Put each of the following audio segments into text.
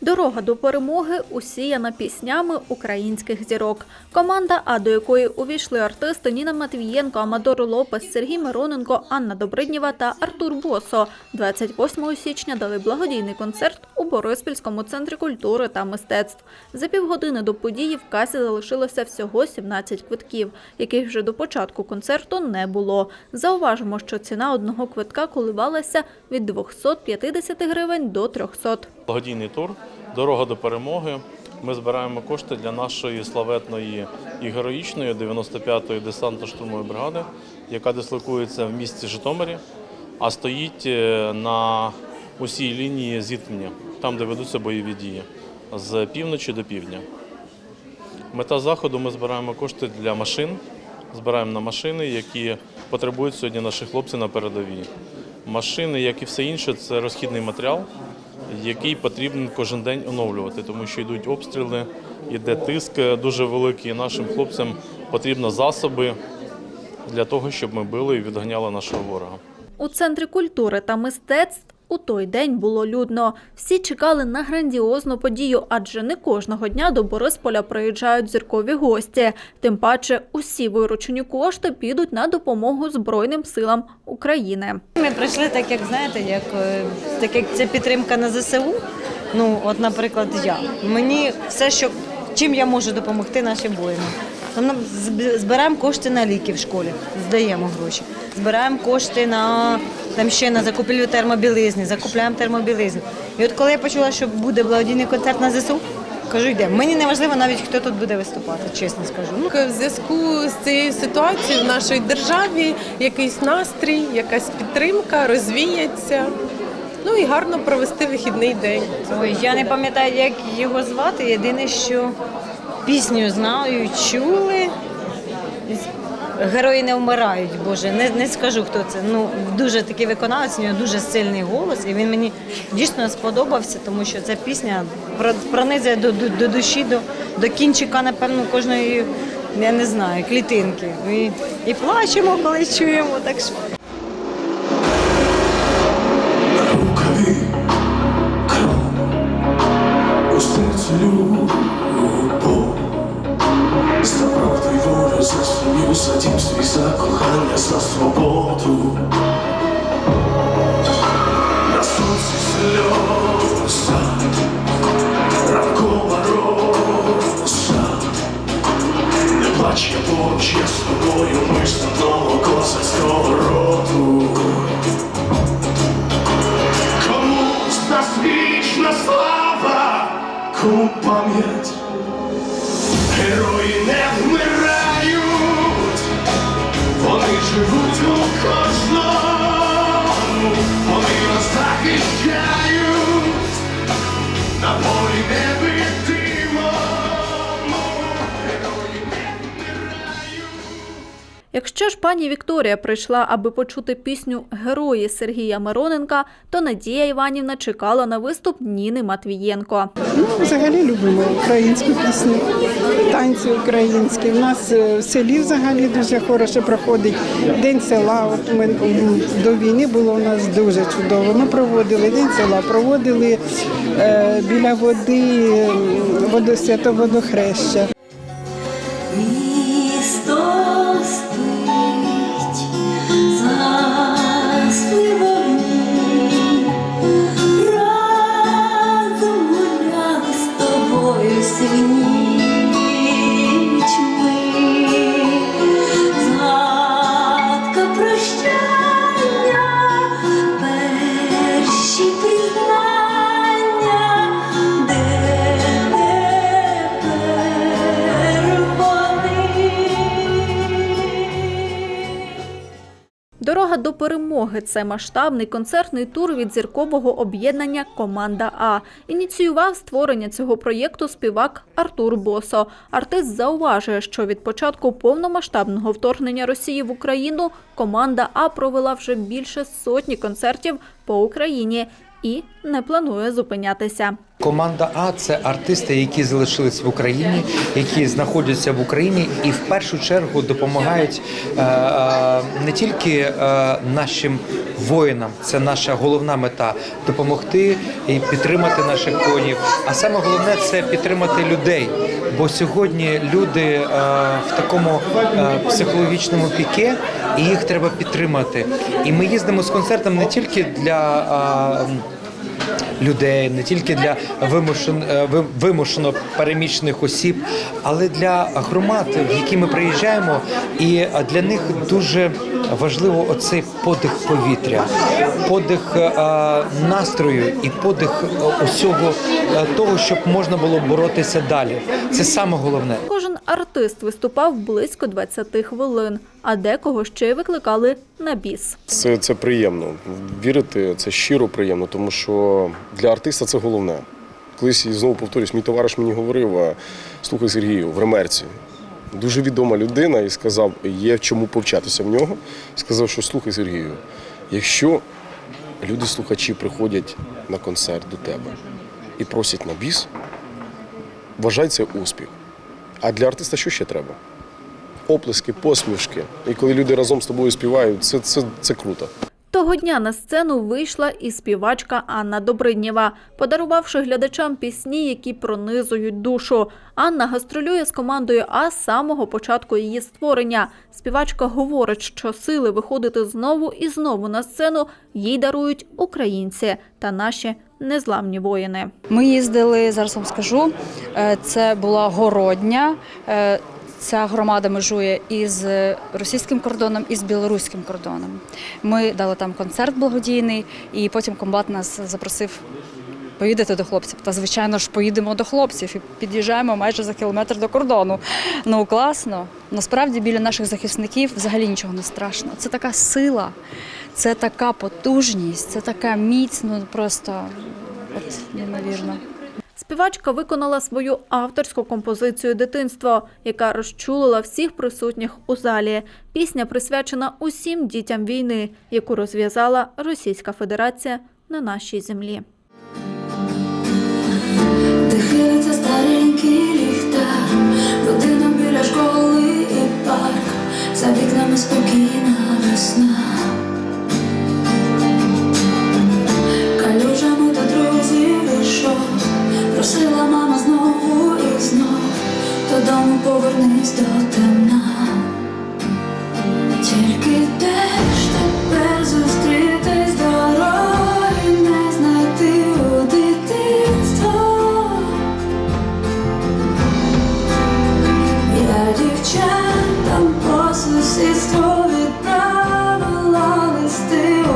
Дорога до перемоги усіяна піснями українських зірок. Команда, а до якої увійшли артисти Ніна Матвієнко, Амадор Лопес, Сергій Мироненко, Анна Добриднєва та Артур Босо 28 січня дали благодійний концерт у Бориспільському центрі культури та мистецтв. За півгодини до події в касі залишилося всього 17 квитків, яких вже до початку концерту не було. Зауважимо, що ціна одного квитка коливалася від 250 гривень до 300. Благодійний тур Дорога до перемоги. Ми збираємо кошти для нашої славетної і героїчної 95-ї десантно-штурмової бригади, яка дислокується в місті Житомирі, а стоїть е, на усій лінії зіткнення, там, де ведуться бойові дії, з півночі до півдня. Мета заходу ми збираємо кошти для машин, збираємо на машини, які потребують сьогодні наші хлопці на передовій. Машини, як і все інше, це розхідний матеріал, який потрібно кожен день оновлювати, тому що йдуть обстріли, йде тиск дуже великий. Нашим хлопцям потрібні засоби для того, щоб ми били і відганяли нашого ворога. У центрі культури та мистецтв у той день було людно. Всі чекали на грандіозну подію, адже не кожного дня до Борисполя приїжджають зіркові гості. Тим паче, усі виручені кошти підуть на допомогу Збройним силам України. Ми прийшли так, як знаєте, як е, так як це підтримка на ЗСУ. Ну, от, наприклад, я. Мені все, що чим я можу допомогти нашим воїнам. Зб- збираємо кошти на ліки в школі, здаємо гроші. Збираємо кошти на там ще на закупівлю термобілизни, закупляємо термобілизну. І от коли я почула, що буде благодійний концерт на ЗСУ, кажу, йдемо. Мені не важливо навіть хто тут буде виступати, чесно скажу. Ну, В зв'язку з цією ситуацією в нашій державі якийсь настрій, якась підтримка розвіється. Ну і гарно провести вихідний день. Ой, я не пам'ятаю, як його звати. Єдине, що пісню знаю, чули. Герої не вмирають, Боже, не, не скажу, хто це. Ну, дуже такий виконавець, у нього дуже сильний голос, і він мені дійсно сподобався, тому що ця пісня пронизує до, до, до душі, до, до кінчика, напевно, кожної, я не знаю, клітинки. І, і плачемо, коли чуємо. Так що рукаві кров у серці любов за сім'ю, за дімстві, за кохання, за свободу на сонці сльоза Якщо ж пані Вікторія прийшла, аби почути пісню Герої Сергія Мироненка, то Надія Іванівна чекала на виступ Ніни Матвієнко. Ну, взагалі любимо українську пісню, танці українські. У нас е, в селі взагалі дуже хороше проходить День села. От ми до війни було у нас дуже чудово. Ми проводили День села, проводили е, біля води м, водо, свято водохреща. Місто Дорога до перемоги це масштабний концертний тур від зіркового об'єднання Команда А. Ініціював створення цього проєкту співак Артур Босо. Артист зауважує, що від початку повномасштабного вторгнення Росії в Україну команда А провела вже більше сотні концертів по Україні і не планує зупинятися. Команда А це артисти, які залишились в Україні, які знаходяться в Україні і в першу чергу допомагають е, е, не тільки е, нашим воїнам, це наша головна мета допомогти і підтримати наших воїнів. А саме головне це підтримати людей. Бо сьогодні люди е, в такому е, психологічному піке, і їх треба підтримати. І ми їздимо з концертом не тільки для. Е, людей, не тільки для вимушен, е, вимушено переміщених осіб, але для громад, в які ми приїжджаємо, і е, для них дуже важливо оцей подих повітря, подих е, настрою і подих е, усього е, того, щоб можна було боротися далі. Це саме головне. Кожен артист виступав близько 20 хвилин, а декого ще й викликали на біс. Це, це приємно. Вірити це щиро приємно, тому що для артиста це головне. Колись знову повторюсь, мій товариш мені говорив, слухай Сергію, в ремерці. Дуже відома людина і сказав, є чому повчатися в нього. Сказав, що слухай Сергію, якщо люди-слухачі приходять на концерт до тебе і просять на біс, вважай це успіх. А для артиста що ще треба? Оплески, посмішки. І коли люди разом з тобою співають, це, це, це круто. Того дня на сцену вийшла і співачка Анна Добриднєва, подарувавши глядачам пісні, які пронизують душу. Анна гастролює з командою А з самого початку її створення. Співачка говорить, що сили виходити знову і знову на сцену їй дарують українці та наші незламні воїни. Ми їздили, зараз вам скажу. е, Це була Городня. Ця громада межує із російським кордоном і з білоруським кордоном. Ми дали там концерт благодійний, і потім комбат нас запросив поїдете до хлопців. Та звичайно ж поїдемо до хлопців і під'їжджаємо майже за кілометр до кордону. Ну класно. Насправді біля наших захисників взагалі нічого не страшно. Це така сила, це така потужність, це така міць, ну просто от неймовірно. Співачка виконала свою авторську композицію Дитинство, яка розчулила всіх присутніх у залі. Пісня присвячена усім дітям війни, яку розв'язала Російська Федерація на нашій землі. Де хилиться старенький ліхтар, будинок біля школи і парк, за вікнами спокійна весна. Просила мама знову і знов, додому повернись до темна. Тільки де ж тепер зустрітись дороги, не знайти у дитинство. Я дівчатам по сусідству відправила листи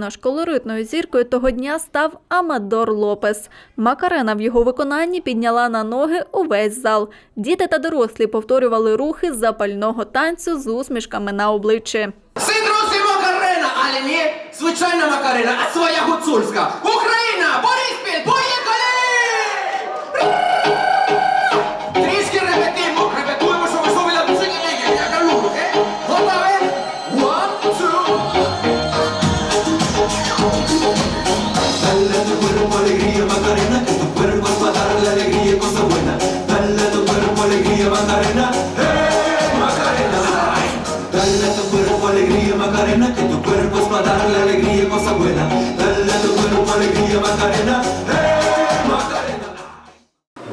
звісно ж, колоритною зіркою того дня став Амадор Лопес. Макарена в його виконанні підняла на ноги увесь зал. Діти та дорослі повторювали рухи запального танцю з усмішками на обличчі. Всі друзі Макарена, але не звичайна Макарена, а своя гуцульська. Україна! Бориспіль! Macarena, hey Macarena. Dale a tu cuerpo alegría Macarena, que tu cuerpo es para darle alegría y cosa buena. Dale a tu cuerpo alegría Macarena, hey Macarena.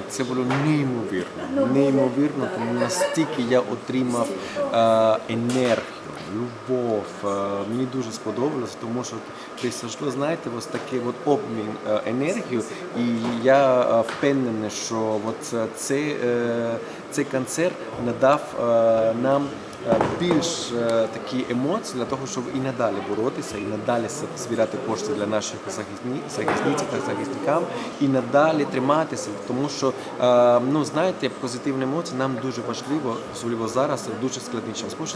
Це було неймовірно. Неймовірно, тому настільки я отримав е, енергію, любов. Е, мені дуже сподобалось, тому що прийшло, знаєте, ось такий от обмін енергію. І я е, впевнений, що от е, цей, е, цей концерт надав е, нам е, більш е, такі емоції для того, щоб і надалі боротися, і надалі збирати кошти для наших захисниць та захисникам, і надалі триматися, тому що е, ну знаєте, позитивні емоції нам дуже важливо, особливо зараз в дуже складний час. Тому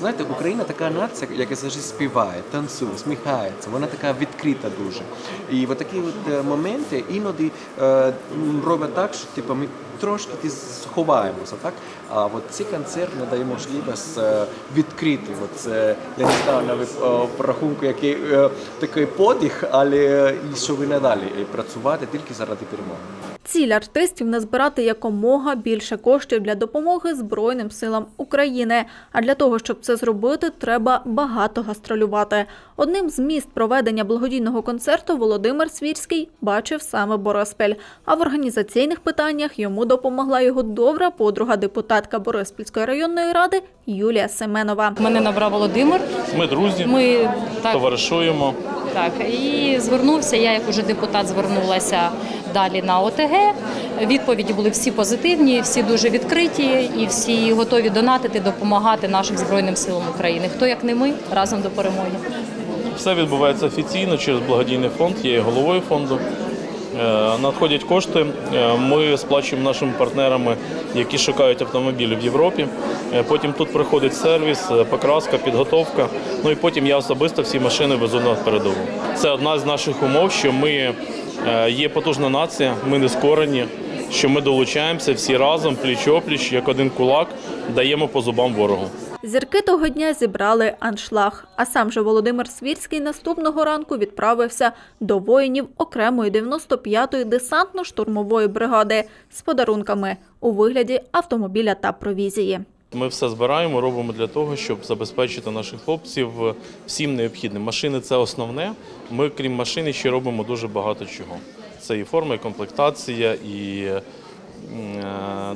знаєте, Україна така нація, яка завжди співає, танцює, сміхається. Вона така відкрита дуже. І от такі от е, моменти іноді е, роблять так, що типу, ми трошки ти сховаємося, так? А от цей концерт надає можливість е, відкрити. От, е, я не знаю навіть е, рахунку, який такий подих, але і що ви надалі працювати тільки заради перемоги. Ціль артистів назбирати якомога більше коштів для допомоги Збройним силам України. А для того, щоб це зробити, треба багато гастролювати. Одним з міст проведення благодійного концерту Володимир Свірський бачив саме Бориспіль. А в організаційних питаннях йому допомогла його добра подруга депутатка Бориспільської районної ради Юлія Семенова. Мене набрав Володимир. Ми друзі, Ми так, товаришуємо. так і звернувся. Я як уже депутат звернулася далі на ОТГ. Відповіді були всі позитивні, всі дуже відкриті і всі готові донатити, допомагати нашим збройним силам України. Хто як не ми разом до перемоги. Все відбувається офіційно через благодійний фонд, я є головою фонду. Е, Надходять кошти. е, Ми сплачуємо нашими партнерами, які шукають автомобілі в Європі. Е, Потім тут приходить сервіс, покраска, підготовка. Ну і потім я особисто всі машини везу на передову. Це одна з наших умов, що ми є потужна нація, ми не скорені, що ми долучаємося всі разом, пліч-опліч, як один кулак, даємо по зубам ворогу. Зірки того дня зібрали аншлаг. А сам же Володимир Свірський наступного ранку відправився до воїнів окремої 95-ї десантно-штурмової бригади з подарунками у вигляді автомобіля та провізії. Ми все збираємо, робимо для того, щоб забезпечити наших хлопців всім необхідним. Машини це основне. Ми, крім машини, ще робимо дуже багато чого. Це і форма, і комплектація, і е,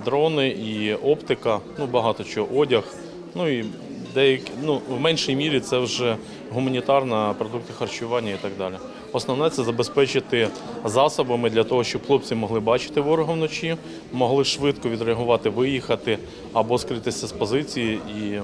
дрони, і оптика, ну багато чого, одяг. Ну і деякі, ну в меншій мірі це вже гуманітарна продукти харчування і так далі. Основне це забезпечити засобами для того, щоб хлопці могли бачити ворога вночі, могли швидко відреагувати, виїхати або скритися з позиції і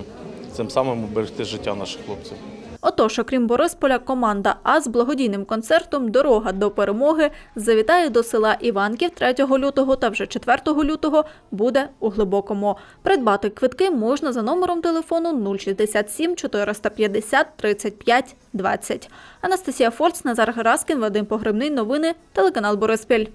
цим самим уберегти життя наших хлопців. Отож, окрім Борисполя, команда А з благодійним концертом Дорога до перемоги завітає до села Іванків 3 лютого та вже 4 лютого буде у глибокому. Придбати квитки можна за номером телефону 067 450 35 20. Анастасія Фольц, Назар Гераскін, Вадим Погребний. Новини, телеканал Бориспіль.